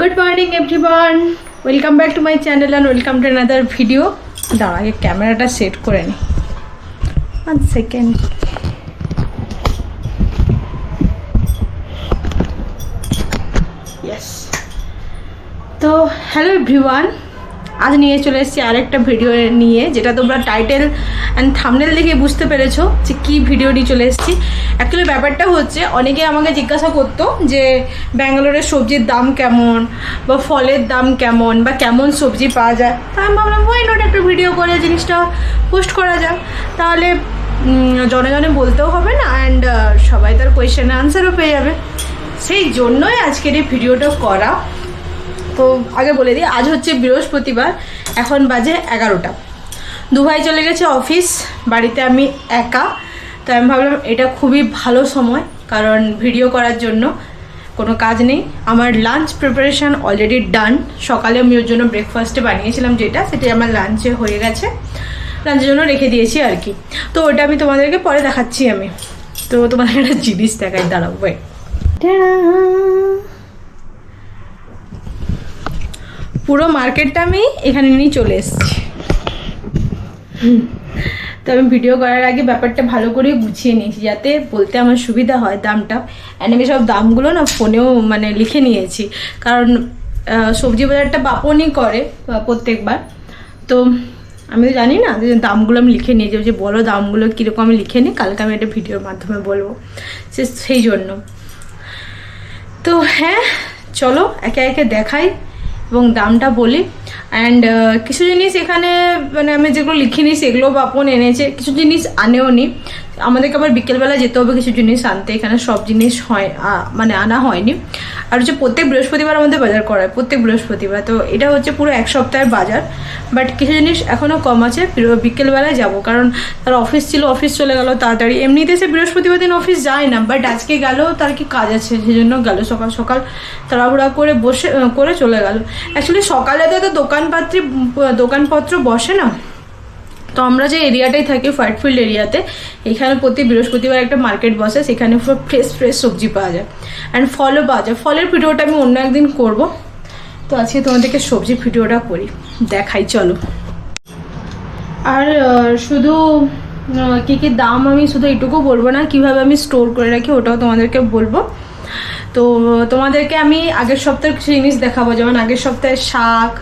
Good morning everyone welcome back to my channel and welcome to another video দাঁড়া, আগে ক্যামেরাটা set করে নি। ওয়ান সেকেন্ড তো হ্যালো এভরিওয়ান আজ নিয়ে চলে এসেছি আরেকটা ভিডিও নিয়ে, যেটা তোমরা টাইটেল অ্যান্ড থামনেল দেখে বুঝতে পেরেছ যে কী ভিডিও নিয়ে চলে এসেছি। অ্যাকচুয়ালি ব্যাপারটা হচ্ছে, অনেকে আমাকে জিজ্ঞাসা করতো যে ব্যাঙ্গালোরের সবজির দাম কেমন বা ফলের দাম কেমন বা কেমন সবজি পাওয়া যায়। তা আমি ভাবলাম ওই নোট একটা ভিডিও করে জিনিসটা পোস্ট করা যাক? তাহলে জনে জনে বলতেও হবে না অ্যান্ড সবাই তার কোয়েশ্চেনে আনসারও পেয়ে যাবে। সেই জন্যই আজকের এই ভিডিওটা করা। তো আগে বলে দিই, আজ হচ্ছে বৃহস্পতিবার, এখন বাজে এগারোটা। দু ভাই চলে গেছে অফিস, বাড়িতে আমি একা, তো আমি ভাবলাম এটা খুবই ভালো সময়, কারণ ভিডিও করার জন্য কোনো কাজ নেই। আমার লাঞ্চ প্রিপারেশান অলরেডি ডান সকালে আমি ওর জন্য ব্রেকফাস্টে বানিয়েছিলাম যেটা সেটি আমার লাঞ্চে হয়ে গেছে। লাঞ্চের জন্য রেখে দিয়েছি আর কি। তো ওটা আমি তোমাদেরকে পরে দেখাচ্ছি আমি। তো তোমাদের একটা জিনিস দেখাই দাঁড়াবো পুরো মার্কেটটা আমি এখানে নিয়ে চলে এসেছি। তো আমি ভিডিও করার আগে ব্যাপারটা ভালো করে গুছিয়ে নিয়েছি যাতে বলতে আমার সুবিধা হয় দামটা। অ্যান্ড আমি সব দামগুলো না ফোনেও মানে লিখে নিয়েছি। কারণ সবজি বাজারটা বাপনই করে প্রত্যেকবার। তো আমি তো জানি না যে দামগুলো আমি লিখে নিয়ে ওই যে বলো দামগুলো কীরকম আমি লিখে নিই, কালকে আমি একটা ভিডিওর মাধ্যমে বলব। সে, সেই জন্য। তো হ্যাঁ চলো একে একে দেখাই। এবং দামটা বলি। অ্যান্ড কিছু জিনিস এখানে মানে আমি যেগুলো লিখিনি সেগুলো বাপন এনেছে, কিছু জিনিস আনেও নি আমাদেরকে আবার বিকেলবেলা যেতে হবে কিছু জিনিস আনতে, এখানে সব জিনিস হয় মানে আনা হয়নি। আর হচ্ছে প্রত্যেক বৃহস্পতিবার আমাদের বাজার করায় প্রত্যেক বৃহস্পতিবার। তো এটা হচ্ছে পুরো এক সপ্তাহের বাজার। বাট কিছু জিনিস এখনও কম আছে বিকেলবেলায় যাব। কারণ তার অফিস ছিল, অফিস চলে গেল তাড়াতাড়ি। এমনিতে সে বৃহস্পতিবার দিন অফিস যায় না, বাট আজকে গেল, তার কি কাজ আছে সেই জন্য গেল সকাল সকাল তাড়াহুড়া করে বসে, করে চলে গেল। অ্যাকচুয়ালি সকালে তো দোকানপাত্রী, দোকানপত্র বসে না। তো আমরা যে এরিয়াটাই থাকি ফাইটফিল্ড এরিয়াতে, এখানে প্রতি বৃহস্পতিবার একটা মার্কেট বসে, সেখানে ফ্রেশ ফ্রেশ সবজি পাওয়া যায়। অ্যান্ড ফলও পাওয়া যায়। ফলের ভিডিওটা আমি অন্য একদিন করব। তো আজকে তোমাদেরকে সবজির ভিডিওটা করি। দেখাই, চলো। আর শুধু কী কী দাম আমি শুধু এইটুকু বলব না, কীভাবে আমি স্টোর করে রাখি ওটাও তোমাদেরকে বলব। তো, তোমাদেরকে আমি আগের সপ্তাহের কিছু জিনিস দেখাবো, যেমন আগের সপ্তাহে শাক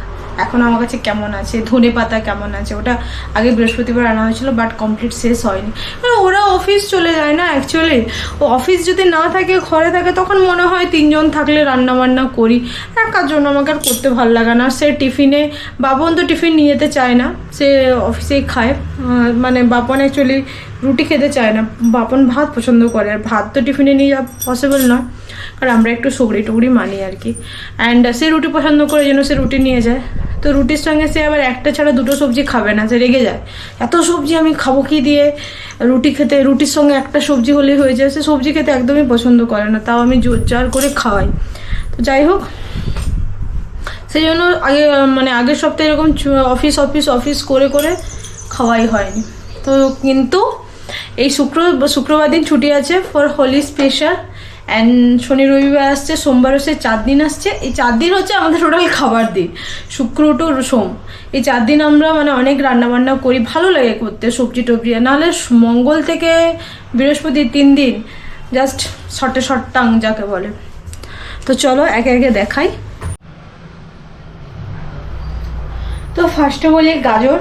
এখন আমার কাছে কেমন আছে? ধনে পাতা কেমন আছে? ওটা আগে বৃহস্পতিবার আনা হয়েছিল বাট কমপ্লিট শেষ হয়নি। মানে ওরা অফিস চলে যায় না অ্যাকচুয়ালি ও অফিস যদি না থাকে, ঘরে থাকে, তখন মনে হয় তিনজন থাকলে রান্না বান্না করি। একার জন্য আমাকে আর করতে ভালো লাগে না। সে টিফিনে বাপন তো টিফিন নিয়ে যেতে চায় না, সে অফিসেই খায়। মানে বাপন অ্যাকচুয়ালি রুটি খেতে চায় না। বাপন ভাত পছন্দ করে, আর ভাত তো টিফিনে নিয়ে যাওয়া পসিবল নয়। কারণ আমরা একটু সুগড়ি টুগড়ি মানি আর কি। অ্যান্ড সে রুটি পছন্দ করে যেন সে রুটি নিয়ে যায়। তো রুটির সঙ্গে সে আবার একটা ছাড়া দুটো সবজি খাবে না সে রেগে যায়। এত সবজি আমি খাব কি দিয়ে? রুটি খেতে, রুটির সঙ্গে একটা সবজি হলেই হয়ে যায়। সে সবজি খেতে একদমই পছন্দ করে না, তাও আমি জোর জার করে খাওয়াই। তো যাই হোক, সেই জন্য আগে মানে আগের সপ্তাহে এরকম অফিস অফিস অফিস করে করে খাওয়াই হয়নি। তো কিন্তু এই শুক্র, শুক্রবার দিন ছুটি আছে ফর হোলি স্পেশাল অ্যান্ড শনি রবিবার আসছে, সোমবার হচ্ছে চার দিন আসছে। এই চার দিন হচ্ছে আমাদের টোটাল খাবার দিন, শুক্র টু সোম। এই চার দিন আমরা মানে অনেক রান্না বান্না করি, ভালো লাগে করতে সবজি টবজি। নাহলে মঙ্গল থেকে বৃহস্পতি তিন দিন জাস্ট শর্টে শর্ট যাকে বলে। তো চলো একে একে দেখাই। তো ফার্স্টে বলি গাজর।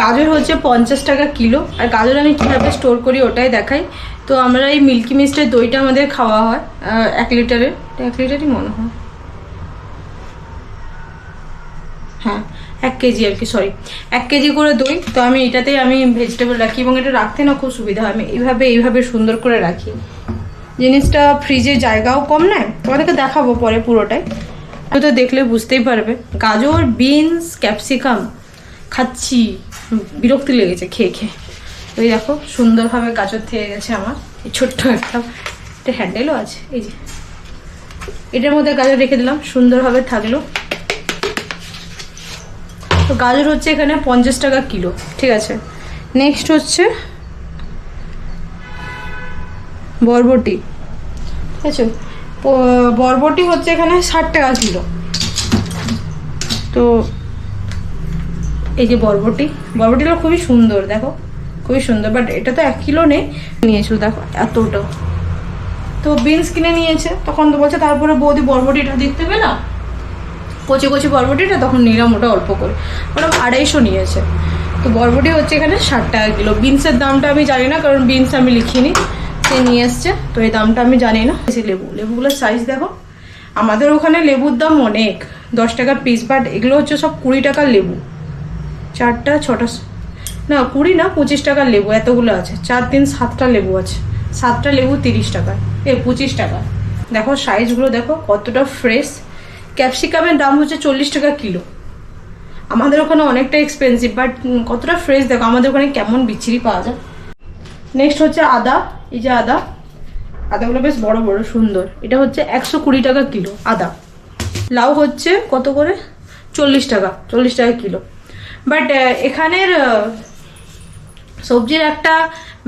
গাজর হচ্ছে পঞ্চাশ টাকা কিলো। আর গাজর আমি কীভাবে স্টোর করি ওটাই দেখাই। তো আমরা এই মিল্কি মিস্টের দইটা আমাদের খাওয়া হয় এক লিটারের। এক লিটারই মনে হয়। হ্যাঁ এক কেজি আর কি সরি এক কেজি করে দই। তো আমি এটাতেই আমি ভেজিটেবল রাখি এবং এটা রাখতে না খুব সুবিধা হয়। আমি এইভাবে এইভাবে সুন্দর করে রাখি। জিনিসটা ফ্রিজে জায়গাও কম নেয়। তোমাদেরকে দেখাবো পরে পুরোটাই। তো দেখলে বুঝতেই পারবে। গাজর বিনস ক্যাপসিকাম খাচ্ছি। বিরক্তি লেগেছে, খেয়ে খেয়ে। ওই দেখো, সুন্দরভাবে গাজর থেকে গেছে আমার, এই ছোট্ট একটা একটা হ্যান্ডেলও আছে, এই যে। এটার মধ্যে গাজর রেখে দিলাম, সুন্দরভাবে থাকল। তো গাজর হচ্ছে এখানে পঞ্চাশ টাকা কিলো, ঠিক আছে। নেক্সট হচ্ছে বরবটি, ঠিক আছে। বরবটি হচ্ছে এখানে ষাট টাকা কিলো। তো এই যে বরবটি, বরবটিগুলো খুবই সুন্দর, দেখো, খুবই সুন্দর বাট এটা তো এক কিলো নেই। নিয়েছিল, দেখো, এতটা। তো বিনস কিনে নিয়েছে, তখন তো বলছে, তারপরে বৌদি বরবটিটা দেখতে পেলাম কচি কচি বরবটিটা, তখন নিলাম ওটা অল্প করে। ওটা আড়াইশো নিয়েছে। তো বরবটি হচ্ছে এখানে ষাট টাকা কিলো। বিনসের দামটা আমি জানি না, কারণ বিনস আমি লিখিনি। সে নিয়ে এসছে, তো এই দামটা আমি জানি না। যে লেবু, লেবুগুলোর সাইজ দেখো। আমাদের ওখানে লেবুর দাম অনেক, দশ টাকা পিস বাট এগুলো হচ্ছে সব কুড়ি টাকার লেবু। চারটা, ছটা না, কুড়ি না, পঁচিশ টাকার লেবু, এতগুলো আছে। চার তিন সাতটা লেবু আছে। সাতটা লেবু তিরিশ টাকা। এ, পঁচিশ টাকা। দেখো সাইজগুলো দেখো, কতটা ফ্রেশ ক্যাপসিকামের দাম হচ্ছে চল্লিশ টাকা কিলো। আমাদের ওখানে অনেকটা এক্সপেন্সিভ বাট কতটা ফ্রেশ দেখো। আমাদের ওখানে কেমন বিচ্ছিরি পাওয়া যায়। নেক্সট হচ্ছে আদা। এই যে আদা। আদাগুলো বেশ বড় বড়, সুন্দর। এটা হচ্ছে একশো কুড়ি টাকা কিলো, আদা। লাউ হচ্ছে কত করে? চল্লিশ টাকা চল্লিশ টাকা কিলো। বাট এখানের সবজির একটা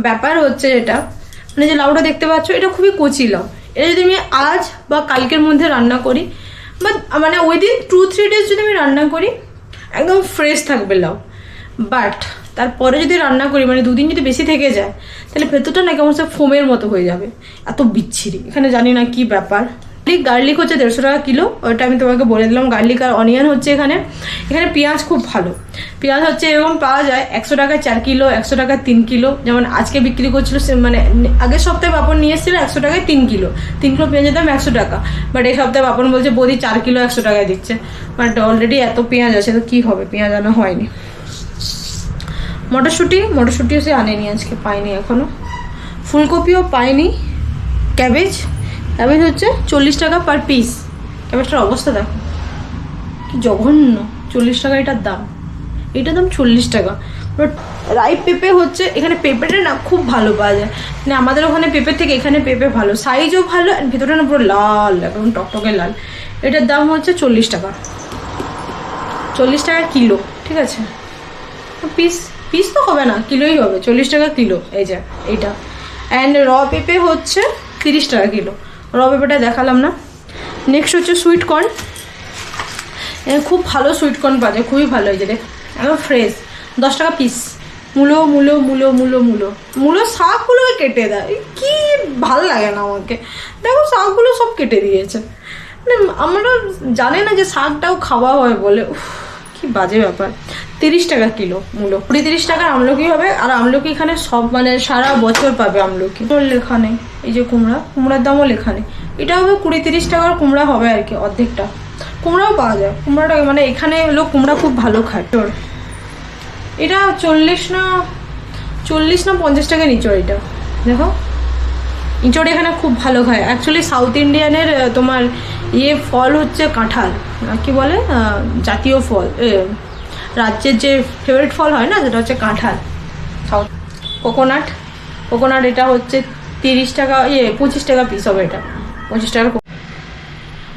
ব্যাপার হচ্ছে এটা মানে যে লাউটা দেখতে পাচ্ছ, এটা খুবই কচি লাউ। এটা যদি আমি আজ বা কালকের মধ্যে রান্না করি বা মানে উইদিন টু থ্রি ডেজ যদি আমি রান্না করি, একদম ফ্রেশ থাকবে লাউ। বাট তারপরে যদি রান্না করি মানে দুদিন যদি বেশি থেকে যায়, তাহলে ভেতরটা না কেমন সব ফোমের মতো হয়ে যাবে। এত বিচ্ছিরি। এখানে জানি না কি ব্যাপার। গার্লিক গার্লিক হচ্ছে দেড়শো টাকা কিলো, ওটা আমি তোমাকে বলে দিলাম। গার্লিক আর অনিয়ন হচ্ছে এখানে। এখানে পেঁয়াজ খুব ভালো। পেঁয়াজ হচ্ছে এরকম পাওয়া যায়, একশো টাকায় চার কিলো, একশো টাকায় তিন কিলো। যেমন আজকে বিক্রি করছিল মানে আগের সপ্তাহে বাপন নিয়ে এসেছিল একশো টাকায় তিন কিলো। তিন কিলো পেঁয়াজের দাম একশো টাকা। বাট এই সপ্তাহে বাপন বলছে, বৌদি চার কিলো একশো টাকায় দিচ্ছে। বাট অলরেডি এত পেঁয়াজ আছে, তো কী হবে? পেঁয়াজ আনা হয়নি। মটরশুঁটি, মটরশুঁটিও সে আনেনি আজকে পাইনি এখনও ফুলকপিও পাইনি ক্যাবেজ ক্যাবেজ হচ্ছে চল্লিশ টাকা পার পিস ক্যাবেজটার অবস্থা দেখো। কি জঘন্য। চল্লিশ টাকা এটার দাম। এটার দাম চল্লিশ টাকা। বাট রাই পেঁপে হচ্ছে, এখানে পেঁপেটা না খুব ভালো পাওয়া যায়। মানে আমাদের ওখানে পেঁপের থেকে এখানে পেঁপে ভালো। সাইজও ভালো আর ভেতরটা না পুরো লাল, একদম টকটকে লাল। এটার দাম হচ্ছে চল্লিশ টাকা। চল্লিশ টাকা কিলো, ঠিক আছে? পিস পিস তো হবে না, কিলোই হবে। চল্লিশ টাকা কিলো, এই যে, এইটা। অ্যান্ড র পেঁপে হচ্ছে তিরিশ টাকা কিলো। র পেঁপেটা দেখালাম না। নেক্সট হচ্ছে সুইট কর্ন খুব ভালো সুইট কর্ন পাওয়া যায় খুবই ভালো যে দেখ একদম ফ্রেশ দশ টাকা পিস মূলো মূলো মূলো মূলো মূলো। মূলো শাকগুলো কেটে দেয়। কি ভালো লাগে না আমাকে। দেখো শাকগুলো সব কেটে দিয়েছে। মানে আমরা জানি না যে শাকটাও খাওয়া হয় বলে। উফ, কি বাজে ব্যাপার। তিরিশ টাকা কিলো মূলো। কুড়ি তিরিশ টাকার আমলকি হবে আর আমলকি এখানে সব মানে সারা বছর পাবে আমলকি। লেখা নেই এই যে কুমড়া, কুমড়ার দামও লেখা নেই এটা হবে কুড়ি তিরিশ টাকার কুমড়া হবে আর কি, অর্ধেকটা। কুমড়াও পাওয়া যায়। কুমড়াটা মানে এখানে লোক কুমড়া খুব ভালো খায়। তোর এটা চল্লিশ না চল্লিশ না পঞ্চাশ টাকা নিচড় এটা। দেখো। ইঁচড় এখানে খুব ভালো খায়। অ্যাকচুয়ালি সাউথ ইন্ডিয়ানের তোমার ইয়ে ফল হচ্ছে কাঁঠাল। কি বলে? জাতীয় ফল। রাজ্যের যে ফেভারিট ফল হয় না, সেটা হচ্ছে কাঁঠাল। সাউথ কোকোনাট কোকোনাট এটা হচ্ছে তিরিশ টাকা ইয়ে পঁচিশ টাকা পিস হবে এটা। পঁচিশ টাকা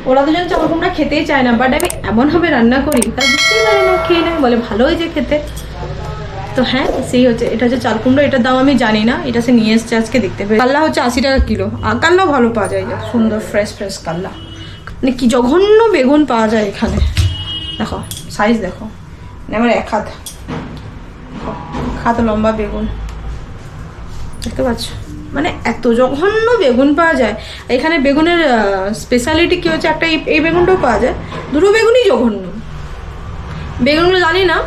ওরা দুজন চাউল কুমড়া খেতেই চায় না বাট আমি এমনভাবে রান্না করি, তারা বুঝতেই পারে না, খেয়ে নেয়, বলে ভালো হয়েছে খেতে। তো হ্যাঁ সেই হচ্ছে, এটা হচ্ছে চাল কুমড়ো, এটার দাম আমি জানি না, এটা সে নিয়ে এসছে আজকে দেখতে পেয়ে। কাল্লা হচ্ছে আশি টাকা কিলো। আর কাল্লাও ভালো পাওয়া যায় সুন্দর ফ্রেশ ফ্রেশ কাল্লা। মানে কি জঘন্য বেগুন পাওয়া যায় এখানে। দেখো সাইজ দেখো। মানে আমার এক হাত। হাত লম্বা বেগুন। দেখতে পাচ্ছ? মানে এত জঘন্য বেগুন পাওয়া যায়। এখানে বেগুনের স্পেশালিটি কী হচ্ছে? একটা এই- বেগুনটাও পাওয়া যায়। দুটো বেগুনই জঘন্য। বেগুনগুলো জানি না।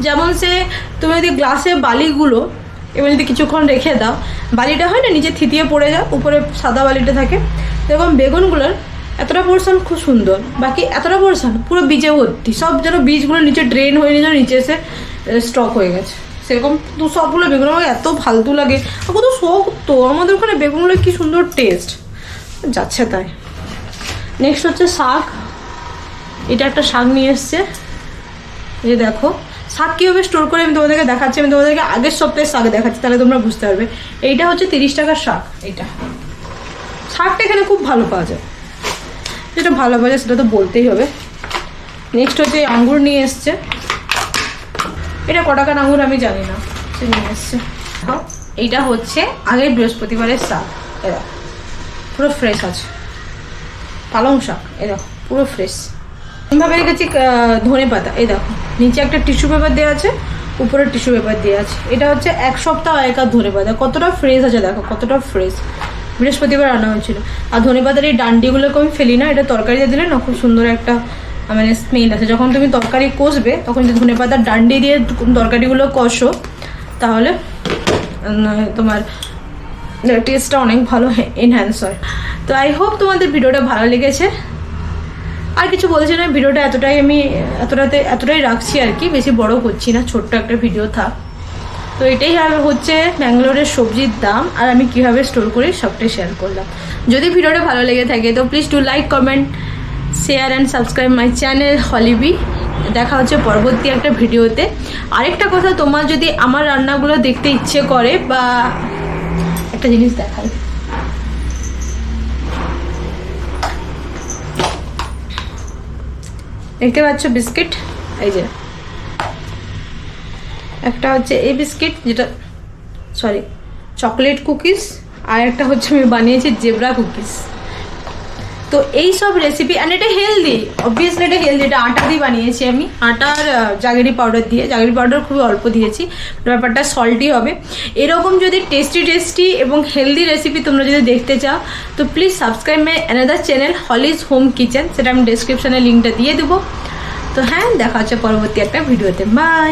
যেমন সে, তুমি যদি গ্লাসে বালিগুলো এবার যদি কিছুক্ষণ রেখে দাও, বালিটা হয় না, নিচে থিতিয়ে পড়ে যায়, উপরে সাদা বালিটা থাকে। এরকম বেগুনগুলোর এতটা পোর্শন খুব সুন্দর। বাকি এতটা পোর্শন পুরো বীজে ভর্তি। সব যেন বীজগুলো নিচে ড্রেন হয়ে নিয়ে নিচে এসে স্টক হয়ে গেছে। সেরকম তো সবগুলো বেগুন আমার এত ফালতু লাগে। কত শখ তো। আমাদের ওখানে বেগুনগুলো কি সুন্দর টেস্ট যাচ্ছে তাই। নেক্সট হচ্ছে শাক। এটা একটা শাক নিয়ে এসছে। যে দেখো। শাক কীভাবে স্টোর করে আমি তোমাদেরকে দেখাচ্ছি। আমি তোমাদেরকে আগের সপ্তাহে শাক দেখাচ্ছি, তাহলে তোমরা বুঝতে পারবে। এইটা হচ্ছে তিরিশ টাকার শাক, এইটা। শাকটা এখানে খুব ভালো পাওয়া যায়। যেটা ভালো পাওয়া যায় সেটা তো বলতেই হবে। নেক্সট হচ্ছে আঙ্গুর নিয়ে এসছে। এটা ক টাকার আঙ্গুর আমি জানি না। এইটা হচ্ছে আগের বৃহস্পতিবারের শাক। এরা পুরো ফ্রেশ আছে। পালং শাক এরা পুরো ফ্রেশ ভাবে রেখেছি ধনে পাতা। এই দেখো, নিচে একটা টিস্যু পেপার দেওয়া আছে, উপরে টিস্যু পেপার দেওয়া আছে। এটা হচ্ছে এক সপ্তাহ আগেকার ধনে পাতা। কতটা ফ্রেশ আছে দেখো, কতটা ফ্রেশ বৃহস্পতিবার রান্না হয়েছিল। আর ধনে পাতার এই ডান্ডিগুলোকে আমি ফেলি না, এটা তরকারিতে দিলে না, খুব সুন্দর একটা মানে স্মেল আছে। যখন তুমি তরকারি কষবে, তখন যদি ধনে পাতার ডান্ডি দিয়ে তরকারিগুলো কষো, তাহলে তোমার টেস্টটা অনেক ভালো এনহ্যান্স হয়। তো আই হোপ তোমাদের ভিডিওটা ভালো লেগেছে। আর কিছু বলছি না, ভিডিওটা এতটাই আমি, এতটাতে, এতটাই রাখছি আর কি। বেশি বড় করছি না, ছোট্ট একটা ভিডিও থাক। তো এটাই হচ্ছে ব্যাঙ্গালোরের সবজির দাম, আর আমি কীভাবে স্টোর করি, সবটাই শেয়ার করলাম। যদি ভিডিওটা ভালো লেগে থাকে, তো please to like comment share and subscribe my channel হলিবি দেখা হচ্ছে পরবর্তী একটা ভিডিওতে। আরেকটা কথা, তোমার যদি আমার রান্নাগুলো দেখতে ইচ্ছে করে বা একটা জিনিস দেখাই। দেখতে পাচ্ছ বিস্কিট? এই যে। একটা হচ্ছে এই বিস্কিট, যেটা সরি চকলেট কুকিজ আর একটা হচ্ছে আমি বানিয়েছি জেব্রা কুকিজ তো এই সব রেসিপি অ্যান্ড এটা হেলদি অবভিয়াসলি এটা হেলদি এটা আটা দিয়ে বানিয়েছি আমি। আটার জাগেরি পাউডার দিয়ে। জাগেরি পাউডার খুবই অল্প দিয়েছি ব্যাপারটা সল্টি হবে। এরকম যদি টেস্টি টেস্টি এবং হেলদি রেসিপি তোমরা যদি দেখতে চাও, তো please subscribe my another channel হলিজ home kitchen সেটা আমি ডিসক্রিপশানে লিঙ্কটা দিয়ে দেবো। তো হ্যাঁ দেখা হচ্ছে পরবর্তী একটা ভিডিওতে বাই